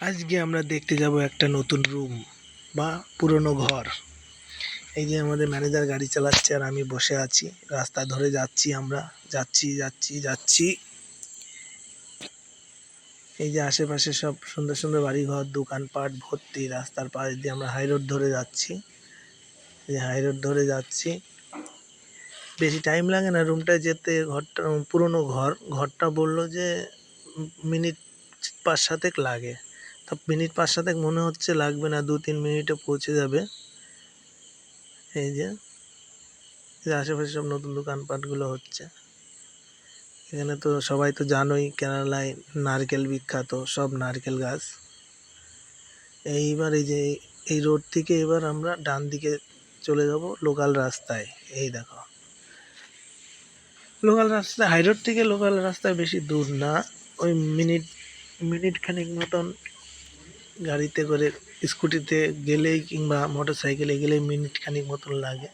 আজকে আমরা দেখতে যাব একটা নতুন রুম বা পুরনো ঘর। এই যে আমাদের ম্যানেজার গাড়ি চালাচ্ছে আর আমি বসে আছি। রাস্তা ধরে যাচ্ছি আমরা। যাচ্ছি যাচ্ছি যাচ্ছি। এই যে আশেপাশে সব সুন্দর সুন্দর বাড়িঘর, দোকানপাট, ভর্তি, রাস্তার পাশ দিয়ে আমরা হাই রোড ধরে যাচ্ছি। এই যে হাই রোড ধরে যাচ্ছি। বেশি টাইম লাগে না রুমটায় যেতে। ঘরটা, পুরনো ঘর। ঘরটা বলল যে মিনিট পাঁচ সাতেক লাগে। তা মিনিট পাঁচ সাতেক মনে হচ্ছে লাগবে না, দু তিন মিনিটে পৌঁছে যাবে। এই যে আশেপাশে সব নতুন দোকানপাটগুলো হচ্ছে। এখানে তো সবাই তো জানোই, কেরালায় নারকেল বিখ্যাত, সব নারকেল গাছ। এইবার এই যে, এই রোড থেকে এবার আমরা ডান দিকে চলে যাব লোকাল রাস্তায়। এই দেখো। লোকাল রাস্তা হাই রোড থেকে লোকাল রাস্তায় বেশি দূর না। ওই মিনিট মিনিট খানিক মতন গাড়িতে করে স্কুটিতে গেলেই কিংবা মোটর সাইকেলে গেলেই মিনিট খানিক মতন লাগে।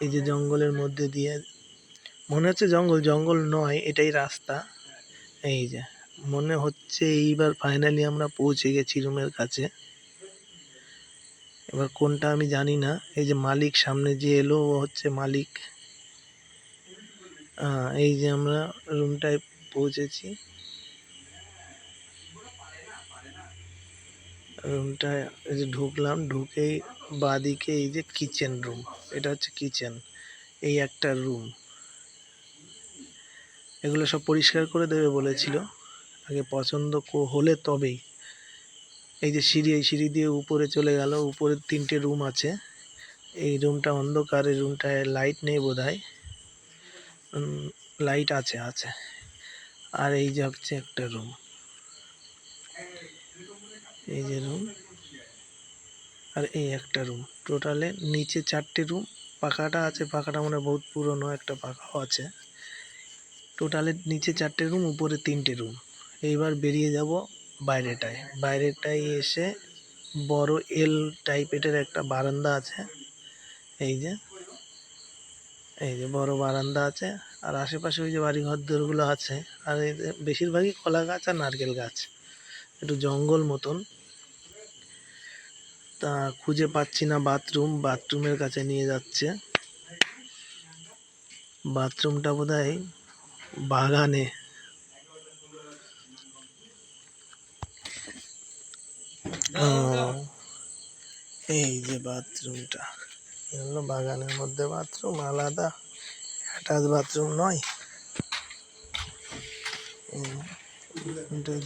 এই যে জঙ্গলের মধ্যে দিয়ে, মনে হচ্ছে জঙ্গল জঙ্গল নয়, এটাই রাস্তা। এই যে, মনে হচ্ছে এইবার ফাইনালি আমরা পৌঁছে গেছি রুমের কাছে। এবার কোনটা আমি জানি না। এই যে মালিক সামনে যে এলো, ও হচ্ছে মালিক। এই যে আমরা রুমটায় পৌঁছেছি। রুমটা এই যে ঢুকলাম, ঢুকেই বাদিকে এই যে কিচেন রুম এটা হচ্ছে কিচেন এই একটা রুম এগুলো সব পরিষ্কার করে দেবে বলেছিল, আগে পছন্দ হলে তবেই। এই যে সিঁড়ি, এই সিঁড়ি দিয়ে উপরে চলে গেল, উপরে তিনটে রুম আছে। এই রুমটা অন্ধকার, এই রুমটায় লাইট নেই বোধ লাইট আছে আছে। আর এই যে হচ্ছে একটা রুম এই যে রুম আর এই একটা রুম টোটালে নিচে চারটে রুম পাখাটা আছে, পাখাটা মনে বহুত পুরনো, একটা পাখাও আছে। টোটালে নিচে চারটে রুম উপরে তিনটে রুম এইবার বেরিয়ে যাব বাইরেটায়। বাইরেটায় এসে বড় এল টাইপের একটা বারান্দা আছে। এই যে এই যে বড় বারান্দা আছে। আর আশেপাশে ওই যে বাড়ি ঘর দরগুলো আছে। আর এই যে বেশিরভাগই কলা গাছ আর নারকেল গাছ। একটু জঙ্গল মতন। তা খুঁজে পাচ্ছি না বাথরুম, বাথরুমের কাছে নিয়ে যাচ্ছে। বাথরুমটা বোধ বাগানে। এই যে বাথরুমটা। এগুলো বাগানের মধ্যে বাথরুম, আলাদা। অ্যাটাচ বাথরুম নয়।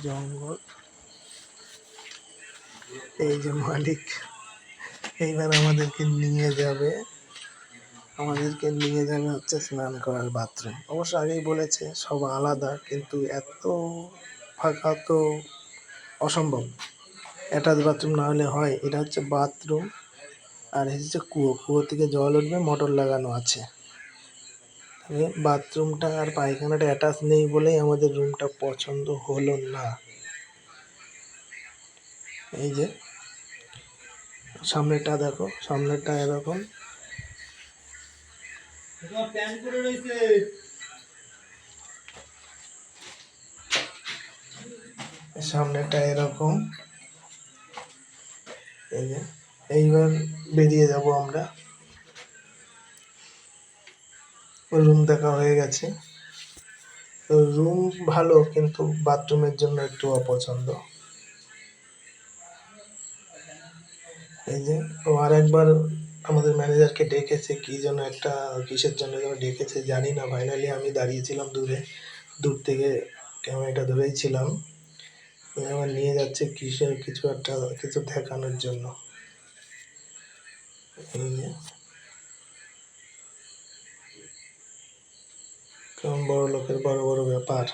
জঙ্গল। এই যে মালিক, এইবার আমাদেরকে নিয়ে যাবে। আমাদেরকে নিয়ে যাবে হচ্ছে স্নান করার বাথরুম। অবশ্য আগেই বলেছে, সব আলাদা, কিন্তু এত ফাঁকা তো অসম্ভব। অ্যাটাচ বাথরুম না হলে হয়, এটা হচ্ছে বাথরুম। আর হচ্ছে কুয়ো কুয়ো থেকে জল উঠবে, মোটর লাগানো আছে। বাথরুমটা আর পায়খানাটা অ্যাটাচ নেই বলেই আমাদের রুমটা পছন্দ হলো না। এই যে সামনেটা দেখো সামনেটা এরকম। সামনেটা এরকম। এই যে এইবার বেরিয়ে যাব আমরা। রুম দেখা হয়ে গেছে। রুম ভালো কিন্তু বাথরুমের জন্য একটু অপছন্দ। এই যে ও আর একবার আমাদের ম্যানেজারকে ডেকেছে, কি যেন একটা কিসের জন্য যেন ডেকেছে জানি না। ফাইনালি আমি দাঁড়িয়েছিলাম দূরে, দূর থেকে ক্যামেরাটা ধরেই ছিলাম। আমার নিয়ে যাচ্ছে কিসের কিছু একটা, কিছু দেখানোর জন্য। এই যে। কেমন বড় লোকের বড় বড় ব্যাপার।